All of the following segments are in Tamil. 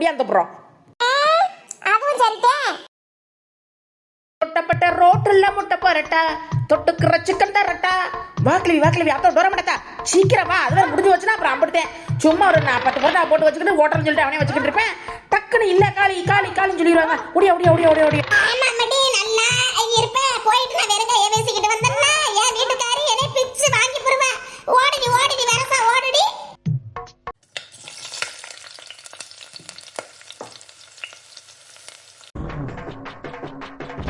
ஓடியாந்து சரிதான் தொட்டப்பட்ட ரோட்டுல முட்டை பரட்டா தொட்டுக்கிற சிக்கன் தரட்டா. வாக்கிலி வாக்கிலி அத்தோ தூர மாட்டா சீக்கிரம் வா முடிஞ்சு வச்சுனா அப்புறம் அம்பிடுத்தேன் சும்மா ஒரு நான் பத்து பரோட்டா போட்டு வச்சுக்கிட்டு ஓட்டர்னு சொல்லிட்டு அவனே வச்சுக்கிட்டு இருப்பேன். டக்குன்னு இல்ல காளி காளி காளின்னு சொல்லிடுவாங்க. ஓடியா ஆமா மடி நல்லா இருப்பேன் போயிட்டு நான் வெறுங்க ஏ பேசிக்கிட்டு வந்தேன்னா என் வீட்டுக்காரி என்னை பிச்சு வாங்கி போடுவேன். ஓடிடி ஓடிடி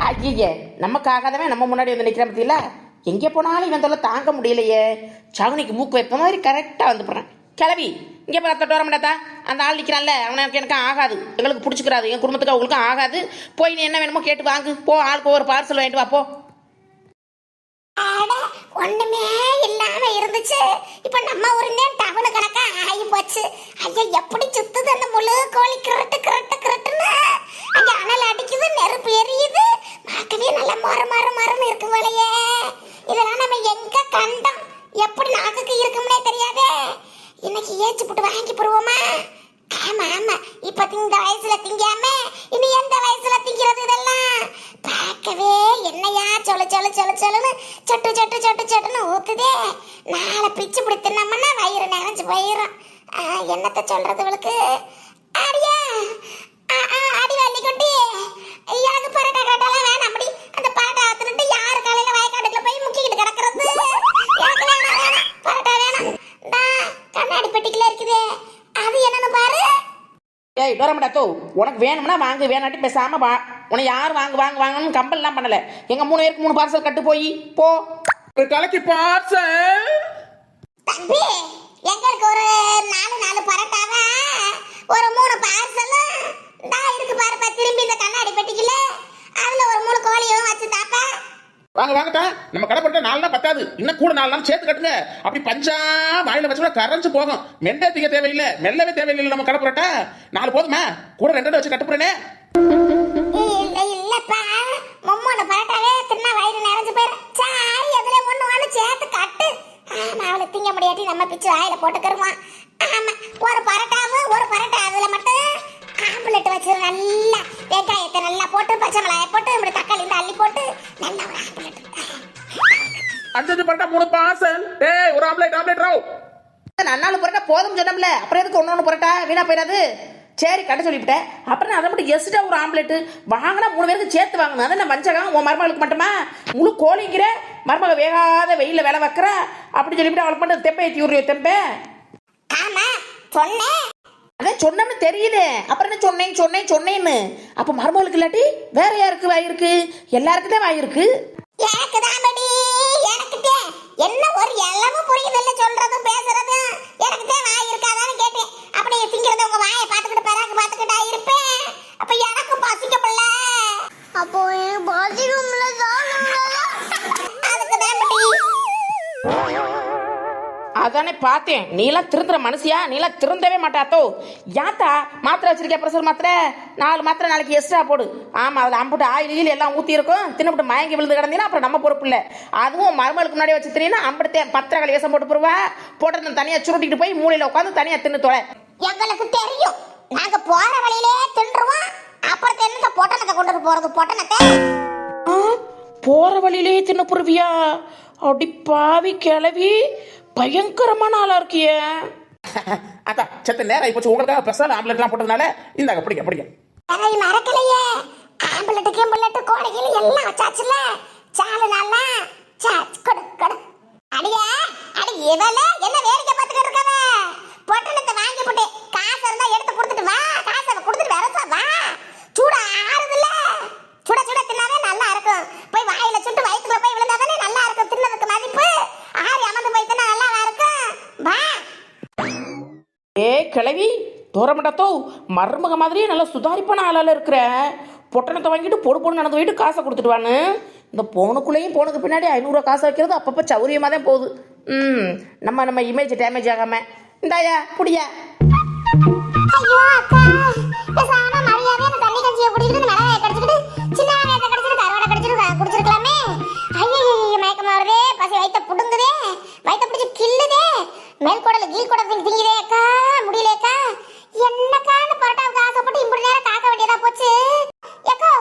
ஐயே நமக்காகதவன் நம்ம முன்னாடி வந்து நிற்கிற பத்தியில? எங்கே போனாலும் இவன் தொல்லை தாங்க முடியலையே. சவுனிக்கு மூக்கு வைப்ப மாதிரி கரெக்டாக வந்து போகிறேன் கிளவி இங்கே போய் அத்தை வர மாட்டாத்தா அந்த ஆள் நிற்கிறான்ல அவனுக்கு எனக்கு ஆகாது. எங்களுக்கு பிடிச்சிக்கிறாது. என் குடும்பத்துக்கு அவங்களுக்கும் ஆகாது. போய் நீ என்ன வேணுமோ கேட்டு வாங்கு. போ ஆளுக்கு ஒரு பார்சல் வாங்கிட்டு வா போ. ஒண்ணுமே இல்லாம இருந்துச்சு. இப்ப நம்ம ஊருந்தே டவுனு கணக்கா ஆகி போச்சு. ஐயா எப்படி சுத்துது அந்த முழு கோழி கிரட்டு கிரட்டு கிரட்டுன்னு. அங்க அனல் அடிக்குது ஏச்சு போட்டு வாங்கி போடுவோமா? ஆமா ஆமா. இப்ப இந்த வயசுல திங்காம இனி எந்த வயசுல திங்கிறது இதெல்லாம்? பார்க்கவே என்னையா சொல்ல சொல்ல சொல்ல சொல்லு சொட்டு சொட்டு சொட்டு சொட்டுன்னு ஊத்துதே. நாளை பிச்சு பிடி வயிறு நிறைஞ்சு போயிடும் ஆ, என்னத்த சொல்றது இவளுக்கு அடியா ஆ, ஆ, அடி வள்ளி குட்டி எனக்கு பரோட்டா கரோட்டாலாம் வேணாம் அப்படி அந்த பரோட்டா தின்னுட்டு யார் காலையில வயக்காட்டுக்குள்ள போய் முக்கிக்கிட்டு கிடக்குறது எனக்கு வேணாம் வேணாம் பரோட்டா வேணாம் இந்தா, கண்ணாடி பெட்டிக்குள்ள இருக்குதே அது என்னன்னு பாரு ஏய் டோரமடாத்தோ உனக்கு வேணும்னா வாங்கு வேணாட்டி பேசாம வா. உன்னை யார் வாங்கு வாங்கு வாங்கன்னு கம்பல்லாம் பண்ணல. எங்க மூணு பேருக்கு மூணு பார்சல் கட்டு போய் போ. ஒரு கலக்கி பார்சல் தம்பி எங்களுக்கு ஒரு நாலு நாலு பரோட்டாவா ஒரு மூணு பார்சலும் நான் இருக்கு பாருப்பா திரும்பி இந்த கண்ணாடி பெட்டிக்குள்ள அதுல ஒரு மூணு கோழியும் வச்சு தாப்பா வாங்க வாங்கட்டா நம்ம கடை போட்டு நாலு நாள் பத்தாது. இன்னும் கூட நாலு நாள் சேர்த்து கட்டுங்க. அப்படி பஞ்சா வாயில வச்சோம்னா கரைஞ்சு போகும். மெண்டே தீங்க தேவையில்லை. மெல்லவே தேவையில்லை நம்ம கடை போட்டா நாலு போதுமா? கூட ரெண்டு வச்சு கட்டு இல்லப்பா. பரோட்டாவே தின்னா வயிறு நிறைஞ்சு போயிடும் சாரி அதுல ஒண்ணு சேர்த்து கட்டு. ஆமா அவளை திங்க முடியாட்டி நம்ம பிச்சு வாயில ஆமா ஒரு பரோட்டாவும் ஒரு பரோட்டா அதுல மட்டும். ஆம்புலெட் வச்சு நல்லா வெங்காயத்தை நல்லா போட்டு அஞ்சு பரோட்டா மூணு பார்சல் ஏய் ஒரு ஆம்லேட் ஆம்லேட் ராவ். நன்னாலு புரட்டா போதும் சொன்னோம்ல அப்புறம் எதுக்கு ஒன்று ஒன்று புரட்டா? வீணா போயிடாது. சரி கட்ட சொல்லிவிட்டேன். அப்புறம் அதை மட்டும் எஸ்டா ஒரு ஆம்லெட்டு வாங்கினா மூணு பேருக்கு சேர்த்து வாங்கணும். அதை நான் வஞ்சகம் உன் மருமகளுக்கு மட்டுமா? முழு கோழிங்கிற மருமக வேகாத வெயில வேலை வைக்கிற? அப்படி சொல்லிவிட்டு அவளுக்கு மட்டும் தெம்பை ஏற்றி விடுறியோ தெம்பை? ஆமா சொன்னேன். அதான் சொன்னோம்னு தெரியுது. அப்புறம் என்ன சொன்னேன் சொன்னேன் சொன்னேன்னு. அப்போ மருமகளுக்கு இல்லாட்டி வேற யாருக்கு வாயிருக்கு எல்லாருக்கும் தான் வாயிருக்கு எனக்கு தாமடி எனக்கு தான் என்ன ஒரு எல்லமும் புரியுதில்ல சொல்றதும் பேசுறதும் எனக்கு தான் வாய் இருக்காதான்னு கேட்டேன். அப்படி திங்கிறத உங்க வாயை பார்த்துக்கிட்டு பிறகு பார்த்துக்கிட்டா இருப்பேன். அப்ப எனக்கு பசிக்கப்பில்ல அப்போ பசிக்கும்ல அதானே பார்த்தேன். நீலாம் திருந்துற மனுஷியா? நீலாம் திருந்தவே மாட்டாத்தோ யாத்தா? மாத்திரை வச்சிருக்கே ப்ரெஷர் மாத்திரை? நாலு மாத்திரை நாளைக்கு எக்ஸ்ட்ரா போடு. ஆமாம் அதில் அம்புட்டு ஆயில் கீழ் எல்லாம் ஊற்றி இருக்கும். தின்னுபிட்டு மயங்கி விழுந்து கிடந்தீங்கன்னா அப்புறம் நம்ம பொறுப்பு இல்லை. அதுவும் மருமகளுக்கு முன்னாடி வச்சு தின்னா அம்படுத்தேன் பத்திரக்காளி வேஷம் போட்டு போடுவா. போட்டு தனியாக சுருட்டிட்டு போய் மூலையில் உட்காந்து தனியாக தின்னு தொலை. எங்களுக்கு தெரியும். நாங்க போற வழியிலே தின்றுவோம். அப்புறம் என்னத்த பொட்டணத்தை கொண்டு போறது. பொட்டணத்தை. போற வழியிலேயே தின்ன புருவியா அடி பாவி கிளவி. பயங்கரமான ஆளா இருக்கியே. அத்தா செத்த நேரம் போச்சு. உங்களுக்காக ஸ்பெஷல் ஆம்லேட்லாம் போட்டதுனால இந்தாங்க பிடிக்க பிடிக்க அதை மறக்கலையே. ஆம்பளட்டு கிம்பளட்டு கோடைகள் எல்லாம் வச்சாச்சுல சாலு நல்லா சாச்சு கொடு கொடு. அடியே அடி இவள என்ன வேடிக்கை உரமடத்தோ மருமக மாதிரியே நல்லா சுதாரிப்பான ஆளால் இருக்கிற. பொட்டணத்தை வாங்கிட்டு போடு பொண்ணு நடந்து போயிட்டு காசை கொடுத்துட்டுவான்னு இந்த போனுக்குள்ளேயும் போனுக்கு பின்னாடி ஐநூறுரூவா காசை வைக்கிறது அப்பப்போ சௌரியமாக தான் போகுது. ம் நம்ம நம்ம இமேஜ் டேமேஜ் ஆகாம. இந்தாயா புடியா. மேல்கூடல கீழ் கூட திங்குதே அக்கா. முடியலக்கா என்ன என்னக்கான பரோட்டாவுக்கு ஆசைப்பட்டு இம்புட்டு நேரம் காக்க வேண்டியதா போச்சு? எக்கோ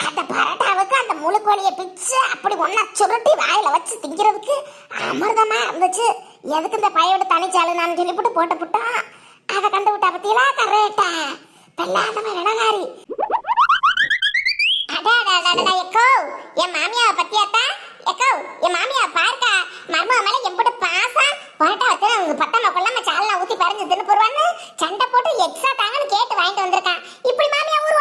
அந்த பரோட்டாவுக்கு அந்த முழு கோழியை பிச்சு அப்படி ஒன்றா சுருட்டி வாயில வச்சு திங்கிறதுக்கு அமிர்தமா இருந்துச்சு. எதுக்கு இந்த பையோட தனிச்சாலுனான்னு சொல்லிவிட்டு போட்டு விட்டோம் அதை கண்டு விட்டா பத்தியெல்லாம் கரெக்டா. பெல்லாதவன் இடகாரி எக்கோ. என் மாமியாவை பத்தியாத்தா? எக்கோ என் மாமியா பார்க்கா. மர்ம மேல எம்பிட்டு பாசம். வாட்டா வச்சு அவங்க பத்தாம கொள்ளாம சாலெல்லாம் ஊத்தி பறிஞ்சு தின்னு போடுவான்னு சண்டை போட்டு எக்ஸ்ட்ரா தாங்கன்னு கேட்டு வாங்கிட்டு வந்திருக்கான். இப்படி மாமியா ஊர்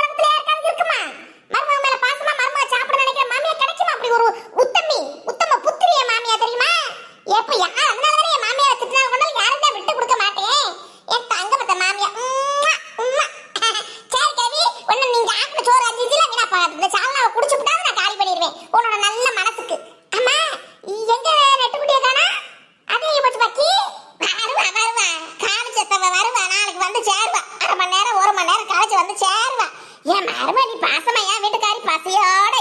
என் மருமணி பாசமா என் வீட்டுக்காரி பசியோட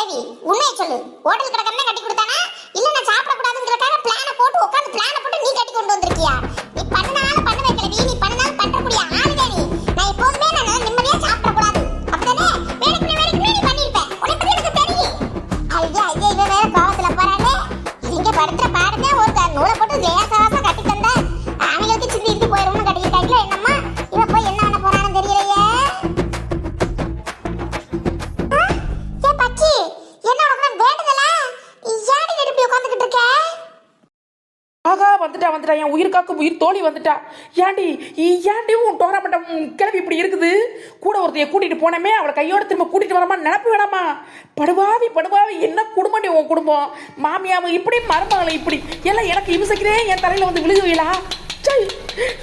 கிழவி உண்மையை சொல்லு. ஹோட்டல் கிடக்கிறதே கட்டி கொடுத்தானா? இல்ல நான் சாப்பிட கூடாதுங்கிறக்காக பிளான போட்டு உட்காந்து பிளான போட்டு நீ கட்டி கொண்டு வந்திருக்கியா? நீ பண்ணனால பண்ணவே கிழவி நீ பண்ணனால பண்றக்கூடிய ஆளுதே நீ நான் எப்போதுமே நான் நிம்மதியா சாப்பிட கூடாது அப்பதானே வேலைக்கு வேலைக்கு நீ பண்ணிருப்ப உனக்கு எனக்கு தெரியும். ஐயா ஐயா இவன் வேற கோவத்துல போறானே. நீங்க படுத்துற பாடுங்க ஒரு நூலை போட்டு லேசா வந்துட்டா வந்துட்டா என் உயிர் காக்கும் உயிர் தோழி வந்துட்டா. ஏண்டி ஏண்டி உன் டோராமட்டம் கிளம்பி இப்படி இருக்குது? கூட ஒருத்தைய கூட்டிட்டு போனமே அவளை கையோட திரும்ப கூட்டிட்டு வரமா நினப்பு வேணாமா? படுவாவி படுவாவி என்ன குடும்பம் உன் குடும்பம்? மாமியாவும் இப்படி மருமகளை இப்படி எல்லாம் எனக்கு இம்சைக்கிறே என் தலையில் வந்து விழுகுவீங்களா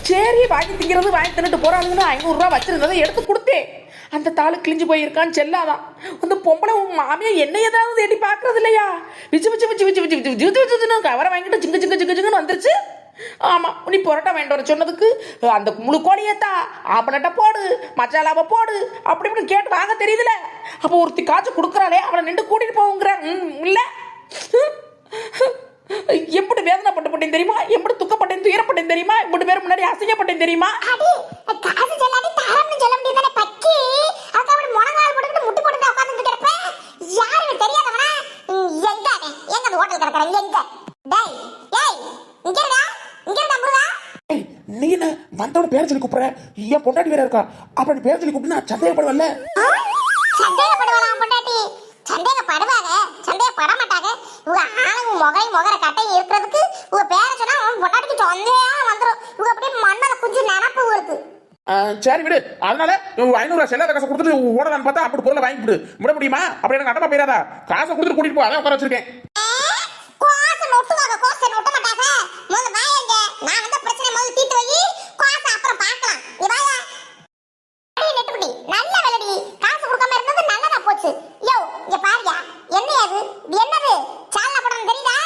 சரி வாங்கி திங்கிறது வாங்கி தின்னுட்டு போகிறாங்கன்னு ஐநூறுரூவா வச்சிருந்ததை எடுத்து கொடுத்தேன். அந்த தாளு கிழிஞ்சு போயிருக்கான்னு செல்லாதான். அந்த பொம்பளை உன் மாமியா என்ன ஏதாவது எட்டி பார்க்கறது இல்லையா விச்சு விச்சு விச்சு விச்சு விச்சு விச்சு விச்சு விச்சு விச்சுன்னு கவரை வாங்கிட்டு சிங்க சிங்க சிங்க சிங்கன்னு வந்துருச்சு. ஆமா நீ பரோட்டா வாங்கிட்டு வர சொன்னதுக்கு அந்த முழு கோழியத்தா ஆப்பனட்டை போடு மசாலாவை போடு அப்படி இப்படின்னு கேட்டு வாங்க தெரியுதுல. அப்போ ஒருத்தி காய்ச்சி கொடுக்குறாளே அவனை நின்று கூட்டிட்டு போகுங்கிற ம், எப்படி வேதனைப்பட்டு போட்டேன் தெரியுமா? எப்படி துக்கப்பட்டேன் துயரப்பட்டேன் தெரியுமா? இப்படி பேர் முன்னாடி அசிங்கப்பட்டேன் தெரியுமா? காசு சொல்லாடி தரம்னு சொல்ல முடியாதானே பக்கி. அதுக்கு அப்படி முழங்கால் போட்டுக்கிட்டு முட்டி போட்டு உட்காந்துட்டு கிடப்ப. யாருன்னு தெரியாதவனா? எங்க அவன்? எங்க அந்த ஹோட்டல் கிடக்குற எங்க? டேய் ஏய் இங்க இருடா இங்க இருடா முருகா. ஏய், நீ என்ன வந்தவன பேர சொல்லி கூப்பிடுற? என் பொண்டாட்டி வேற இருக்கா. அப்ப நீ பேர சொல்லி கூப்பிட்டு நான் சந்தேகப்படுவல்ல ஆ? சந்தேகப்படுவாளாம் பொண்டாட்டி? முகையும் முகர கட்டையும் இருக்கிறதுக்கு உங்க பேரை சொன்னா அவன் பொண்டாட்டிக்கு சந்தேகம் வந்துடும் இவங்க அப்படியே மண்ணல குஞ்சு நினப்பு இருக்கு சரி விடு. அதனால ஐநூறு செல்லாத காசை கொடுத்துட்டு ஓடலான்னு பார்த்தா அப்படி பொருளை வாங்கி விடு விட முடியுமா? அப்படி எனக்கு அடமா போயிடாதா? காசை கொடுத்துட்டு கூட்டிட்டு போ. அதான் உட்கார வச்சிருக்கேன் கோசை நொட்டுவாங்க கோசை நொட்ட மாட்டாங்க முதல்ல வாயங்க நான் வந்த பிரச்சனை முதல்ல தீர்த்து வை கோசை அப்புறம் பார்க்கலாம் நீ வாயா அடி நெட்டுக்குட்டி நல்ல வெள்ளடி காசு கொடுக்காம இருந்தது நல்லதா போச்சு யோ இங்க பாருயா என்ன அது இது என்னது சால்னா படம் தெரியுதா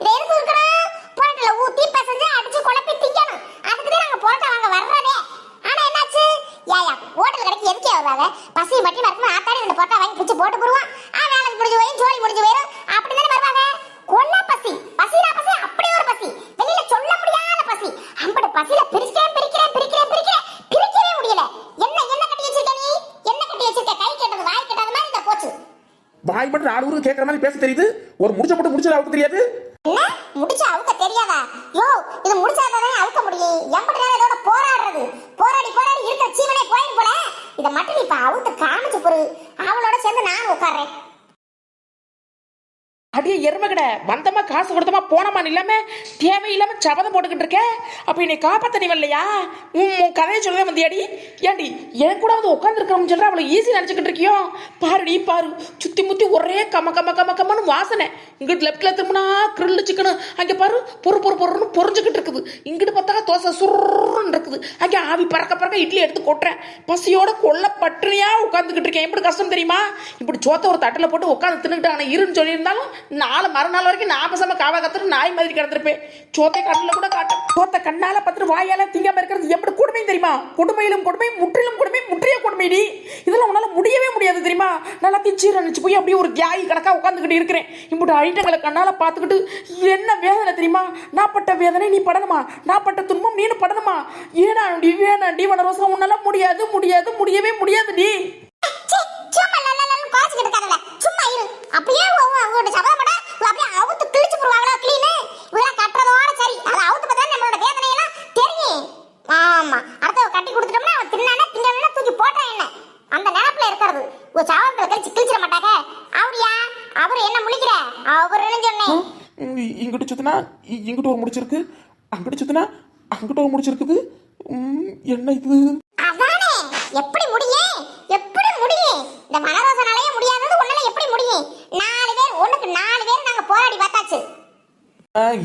இது எதுக்கு இருக்கணும் புரோட்டால ஊத்தி பிசைஞ்சு அடிச்சு குழப்பி திங்கணும் அதுக்கு தான் நாங்க புரோட்டா வாங்க வர்றதே ஆனா என்னாச்சு ஏயா ஹோட்டல் கடைக்கு எதுக்கே வருவாங்க பசி மட்டி மரத்துல ஆத்தாடி ரெண்டு புரோட்டா வாங்கி பிடிச்சு போட்டு போடுவான் ஆ வேலை முடிஞ்சு போயும் ஜோலி முடிஞ்சு போயிடும் அப்படி தானே வருவாங்க கொல்ல பசி பசினா பசி அப்படி ஒரு பசி வெளியில சொல்ல முடியாத பசி அம்பட பசியில பிரிக்கிறேன் பிரிக்கிறேன் பிரிக்கிறேன் பிரிக்கிறேன் பிரிக்கவே முடியல என்ன என்ன கட்டி வச்சிருக்க நீ என்ன கட்டி வச்சிருக்க கை கேட்டது வாய் கேட்டது மாதிரி இந்த போச்சு வாய் மட்டும் நாலு ஊருக்கு கேட்கற மாதிரி பேச தெரியுது. ஒரு முடிச்ச போட்டு முடிச்சது அவருக்கு தெரியாது என்ன முடிச்ச அவுக்க தெரியாதா யோ இது முடிச்சாதானே அவுக்க முடியும் எம்படி நேரம் இதோட போராடுறது போராடி போராடி இருக்கிற சீவனே போயிடும் போல இதை மட்டும் நீ இப்ப அவுத்து காமிச்சு பொறு அவளோட சேர்ந்து நானும் உட்கார்றேன் அடியே எருமகட வந்தமா காசு கொடுத்தமா போனமா இல்லாம? தேவையில்லாம சபதம் போட்டுக்கிட்டு இருக்க? அப்ப என்னை காப்பாத்த நீ வரலையா? உன் உன் கதையை சொல்லவே அடி ஏண்டி என் கூட வந்து உட்காந்துருக்கிறோம்னு சொல்ற அவளை ஈஸி நினைச்சுக்கிட்டு இருக்கியோ? பாருடி பாரு சுத்தி முத்தி ஒரே கம கம கம கமன்னு வாசனை. இங்கிட்டு லெப்ட்ல திரும்பினா கிரில்லு சிக்கனு அங்க பாரு பொறு பொறு பொறுன்னு பொறிஞ்சுக்கிட்டு இருக்குது. இங்கிட்டு பார்த்தா தோசை சுருன்னு இருக்குது. அங்க ஆவி பறக்க பறக்க இட்லி எடுத்து கொட்டுறேன். பசியோட கொல்ல பட்டினியா உட்காந்துக்கிட்டு இருக்கேன். எப்படி கஷ்டம் தெரியுமா? இப்படி சோத்த ஒரு தட்டில் போட்டு உட்காந்து தின்னுட்டு ஆனால் இருன்னு சொல்லியிருந்தாலும் நாலு மறுநாள் வரைக்கும் நான் பேசாம காவா கத்துட்டு நாய் மாதிரி கிடந்திருப்பேன். சோத்தை கண்ணில் கூட காட்டும். சோத்த கண்ணால பார்த்துட்டு வாயால திங்காம இருக்கிறது எப்படி கொடுமையும் தெரியுமா? கொடுமையிலும் கொடுமை முற்றிலும் கொடுமை முற்றிய கொடுமைடி இதெல்லாம் உன்னால முடியவே முடியாது தெரியுமா? நல்லா திச்சு நினைச்சு போய் அப்படியே ஒரு தியாகி கணக்கா உட்காந்துக்கிட்டு இருக்கிறேன். இப்படி ஐட்டங்களை கண்ணால பார்த்துக்கிட்டு என்ன வேதனை தெரியுமா? நான் பட்ட வேதனை நீ படணுமா? நான் பட்ட துன்பம் நீனு படணுமா? ஏனாண்டி வேணாண்டி வனரோசம் உன்னால முடியாது முடியாது முடியவே முடியாது நீ ச்சீ, சும்மா லலலலன்னு குறைச்சிக்கிட்டு இருக்காதல. சும்மா இரு. அப்படியே உ- உங்களோட சபதம் போட்டா, இவ அப்படியே அவுத்து கிழிச்சு போடுவாங்களா, clean? இவெல்லாம் கட்டுறதோட சரி. அதை அவுத்து பார்த்தா நம்மளோட வேதனையெல்லாம் தெரியும். ஆமா. அடுத்தவ கட்டி கொடுத்துட்டோம்னா, அவன் தின்னானே, திங்கலைன்னா தூக்கி போட்டா என்ன? அந்த நினைப்புல இருக்கிறது. ஒரு சபதத்துல கழிச்சு கிழிச்சிட மாட்டாங்க. அவரியா? அவரு என்ன முழிக்கிற? அவருன்னு சொன்னேன். இ- இ- இங்கிட்டு ஒரு முடிச்சிருக்கு. அங்கிட்டு சுத்தினா அங்கிட்டு ஒரு முடிச்சிருக்குது. என்ன இது? அதானே. எப்படி முடியும் எப்படி முடியும் இந்த மனரோசனாலேயே முடியாதது உன்னால எப்படி முடியும் நாலு பேர் ஒண்ணுக்கு நாலு பேர் நாங்க போராடி பார்த்தாச்சு.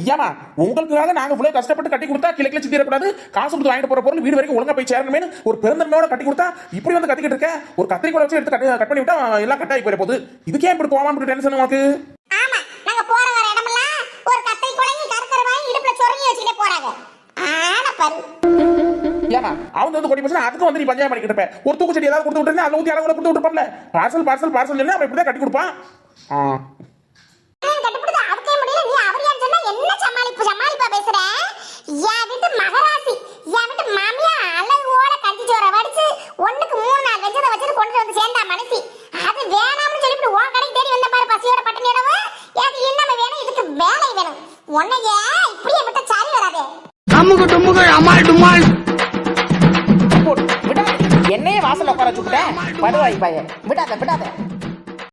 ஏமா உங்களுக்காக நாங்க இவ்வளவு கஷ்டப்பட்டு கட்டி கொடுத்தா கிளை கிளை சுத்திடக்கூடாது காசு கொடுத்து வாங்கிட்டு போற பொருள் வீடு வரைக்கும் ஒழுங்கா போய் சேரணுமே ஒரு பெருந்தன்மையோட கட்டி கொடுத்தா இப்படி வந்து கத்திக்கிட்டு இருக்க? ஒரு கத்திரிக்கோலை வச்சு எடுத்து கட் கட் பண்ணி விட்டா எல்லாம் கட்டாயி போயிட போகுது. இதுக்கே இப்படி போவாம டென்ஷன் உனக்கு? ஆமா ஆகும் ஆன பரு ஏமா அவங்க வந்து கொடி பசங்க அதுக்கு வந்து நீ பஞ்சாயம் பண்ணிக்கிட்டு இருப்பேன் ஒரு தூக்கு செடி ஏதாவது கொடுத்து விட்டுருந்தா அதை ஊற்றி அளவுல கொடுத்து விட்டுருப்போம்ல. பார்சல் பார்சல் பார்சல் சொல்லி அவன் இப்படி தான் கட்டி கொடுப்பான் ஒண்ணுக்கு மூணு நாள் வெஞ்சதை வச்சுட்டு கொண்டு வந்து சேர்ந்தா மனசி. அது வேணாம்னு சொல்லிட்டு ஓ கடைக்கு தேடி வந்த பாரு பசியோட பட்டினி இடவு எனக்கு இன்னமே வேணும் இதுக்கு வேலை வேணும். உன்னைய இப்படியே விட்ட சரி வராதே. அமுகு டுமுகு அமால் டுமால். போடு, விடாத என்னையே வாசல்ல உட்கார வச்சுக்கிட்டேன். படுவாய் பையன் விடாத விடாத.